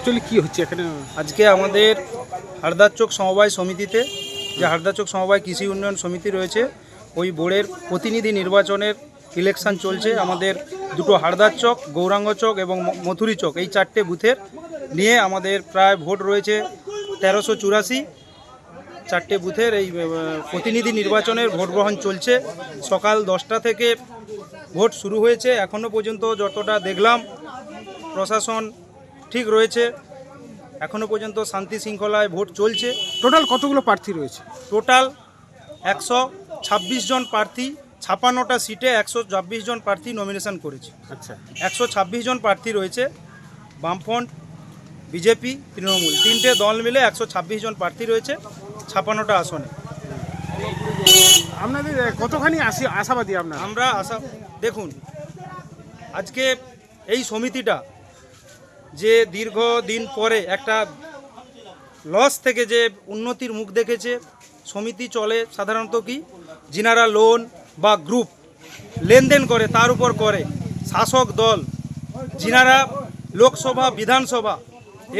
Actually কি হচ্ছে এখানে? আজকে আমাদের হারদার চোক সমবায় সমিতিতে, যে হারদার চোক সমবায় কৃষি উন্নয়ন সমিতি রয়েছে, ওই বোর্ডের প্রতিনিধি নির্বাচনের ইলেকশন চলছে। আমাদের দুটো হারদার চক, গৌরাঙ্গ চক এবং মথুরি চক, এই চারটে বুথের নিয়ে আমাদের প্রায় ভোট রয়েছে তেরোশো চুরাশি। চারটে বুথের এই প্রতিনিধি নির্বাচনের ভোট গ্রহণ চলছে। সকাল দশটা থেকে ভোট শুরু হয়েছে। এখনও পর্যন্ত যতটা দেখলাম, প্রশাসন ঠিক রয়েছে। এখনও পর্যন্ত শান্তি শৃঙ্খলায় ভোট চলছে। টোটাল কতগুলো প্রার্থী রয়েছে? টোটাল একশো ছাব্বিশ জন প্রার্থী ছাপান্নটা সিটে একশো ছাব্বিশ জন প্রার্থী নমিনেশন করেছে। আচ্ছা। একশো ছাব্বিশ জন প্রার্থী রয়েছে বামফ্রন্ট বিজেপি তৃণমূল। তিনটে দল মিলে একশো ছাব্বিশ জন প্রার্থী রয়েছে ছাপান্নটা আসনে। আপনাদের কতখানি আসি আশাবাদী আপনার? আমরা আশা দেখুন আজকে এই সমিতিটা যে দীর্ঘ দিন পরে একটা লস থেকে যে উন্নতির মুখ দেখেছে, সমিতি চলে সাধারণত কি? যিনারা লোন বা গ্রুপ লেনদেন করে, তার উপর করে। শাসক দল, যিনারা লোকসভা, বিধানসভা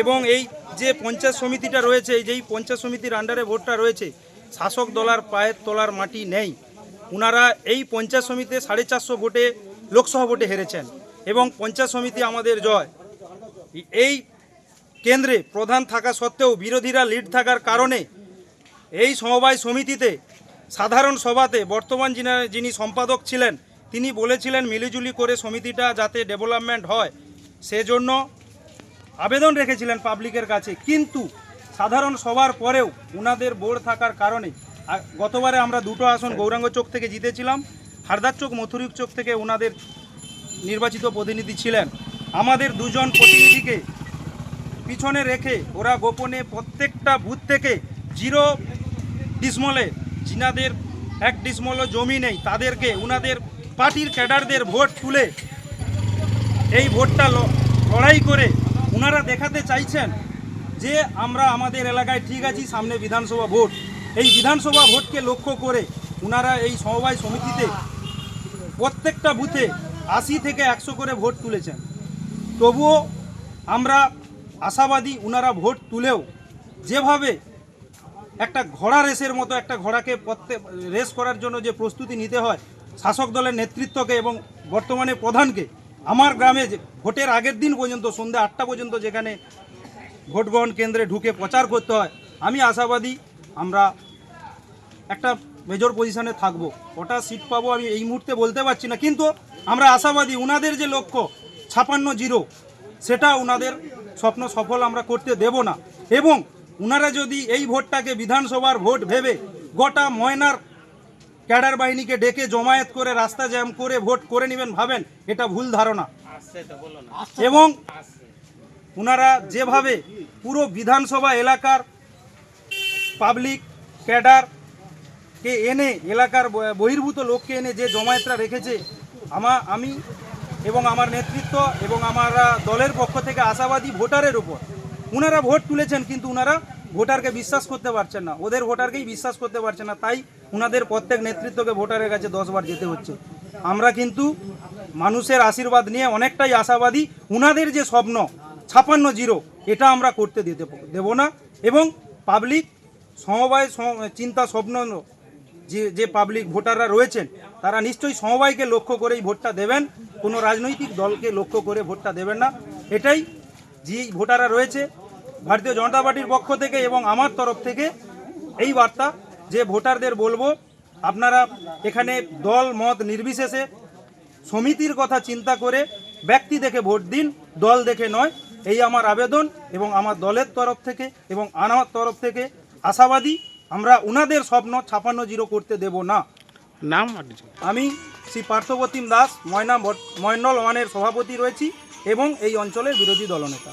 এবং এই যে পঞ্চায়েত সমিতিটা রয়েছে, এই যেই পঞ্চায়েত সমিতির আন্ডারে ভোটটা রয়েছে, শাসক দলার পায়ের তলার মাটি নেই। ওনারা এই পঞ্চায়েত সমিতিতে সাড়ে চারশো ভোটে, লোকসভা ভোটে হেরেছেন এবং পঞ্চায়েত সমিতি আমাদের জয়। এই কেন্দ্রে প্রধান থাকা সত্ত্বেও বিরোধীরা লিড থাকার কারণে এই সমবায় সমিতিতে সাধারণ সভাতে বর্তমান যিনি সম্পাদক ছিলেন, তিনি বলেছিলেন মিলিজুলি করে সমিতিটা যাতে ডেভেলপমেন্ট হয়। সেজন্য আবেদন রেখেছিলেন পাবলিকের কাছে। কিন্তু সাধারণ সভার পরেও উনাদের বোর্ড থাকার কারণে গতবারে আমরা দুটো আসন গৌরাঙ্গ চোখ থেকে জিতেছিলাম। হারদার চোখ মথুরিক চোখ থেকে ওনাদের নির্বাচিত প্রতিনিধি ছিলেন। আমাদের দুজন প্রতিনিধিকে পিছনে রেখে ওরা গোপনে প্রত্যেকটা বুথ থেকে জিরো ডিসমলে, যিনাদের এক ডিসমলও জমি নেই, তাদেরকে, উনাদের পার্টির ক্যাডারদের ভোট তুলে এই ভোটটা লড়াই করে ওনারা দেখাতে চাইছেন যে আমরা আমাদের এলাকায় ঠিক আছি, সামনে বিধানসভা ভোট। এই বিধানসভা ভোটকে লক্ষ্য করে ওনারা এই সমবায় সমিতিতে প্রত্যেকটা বুথে আশি থেকে একশো করে ভোট তুলেছেন। তবুও আমরা আশাবাদী ওনারা ভোট তুলেও যেভাবে একটা ঘোড়া রেসের মতো একটা ঘোড়াকে প্রত্যেক রেস করার জন্য যে প্রস্তুতি নিতে হয়, শাসক দলের নেতৃত্বকে এবং বর্তমানে প্রধানকে, আমার গ্রামে ভোটের আগের দিন পর্যন্ত সন্ধ্যা আটটা পর্যন্ত যেখানে ভোট গ্রহণ কেন্দ্রে ঢুকে প্রচার করতে হয়, আমি আশাবাদী আমরা একটা মেজর পজিশনে থাকব। কটা সিট পাবো আমি এই মুহূর্তে বলতে পারছি না, কিন্তু আমরা আশাবাদী, উনাদের যে লক্ষ্য ছাপান্ন জিরো, সেটা ওনাদের স্বপ্ন সফল আমরা করতে দেব না। এবং ওনারা যদি এই ভোটটাকে বিধানসভার ভোট ভেবে গোটা ময়নার ক্যাডার বাহিনীকে ডেকে জমায়েত করে রাস্তা জ্যাম করে ভোট করে নেবেন ভাবেন, এটা ভুল ধারণা। এবং ওনারা যেভাবে পুরো বিধানসভা এলাকার পাবলিক ক্যাডার কে এনে এলাকার বহির্ভূত লোককে এনে যে জমায়েতরা রেখেছে, আমা, আমি এবং আমার নেতৃত্ব এবং আমার দলের পক্ষ থেকে আশাবাদী ভোটারের উপর। ওনারা ভোট তুলেছেন কিন্তু ওনারা ভোটারকে বিশ্বাস করতে পারছেন না। ওদের ভোটারকেই বিশ্বাস করতে পারছে না। তাই ওনাদের প্রত্যেক নেতৃত্বকে ভোটারের কাছে দশবার যেতে হচ্ছে। আমরা কিন্তু মানুষের আশীর্বাদ নিয়ে অনেকটাই আশাবাদী। ওনাদের যে স্বপ্ন, ছাপান্ন জিরো, এটা আমরা করতে দিতে দেব না। এবং পাবলিক সমবায় চিন্তা স্বপ্ন যে যে পাবলিক ভোটাররা রয়েছেন, তারা নিশ্চয়ই সমবায়কে লক্ষ্য করেই ভোটটা দেবেন। কোনো রাজনৈতিক দলকে লক্ষ্য করে ভোটটা দেবেন না। এটাই যে ভোটাররা রয়েছে, ভারতীয় জনতা পার্টির পক্ষ থেকে এবং আমার তরফ থেকে এই বার্তা যে ভোটারদের বলব, আপনারা এখানে দল, মত নির্বিশেষে সমিতির কথা চিন্তা করে ব্যক্তি দেখে ভোট দিন, দল দেখে নয়। এই আমার আবেদন এবং আমার দলের তরফ থেকে এবং আমার তরফ থেকে আশাবাদী আমরা উনাদের স্বপ্ন ছাপান্ন জিরো করতে দেব না। নাম আমি শ্রী পার্থপ্রতিম দাস, ময়না ময়নল ওয়ানের সভাপতি রয়েছি এবং এই অঞ্চলের বিরোধী দলনেতা।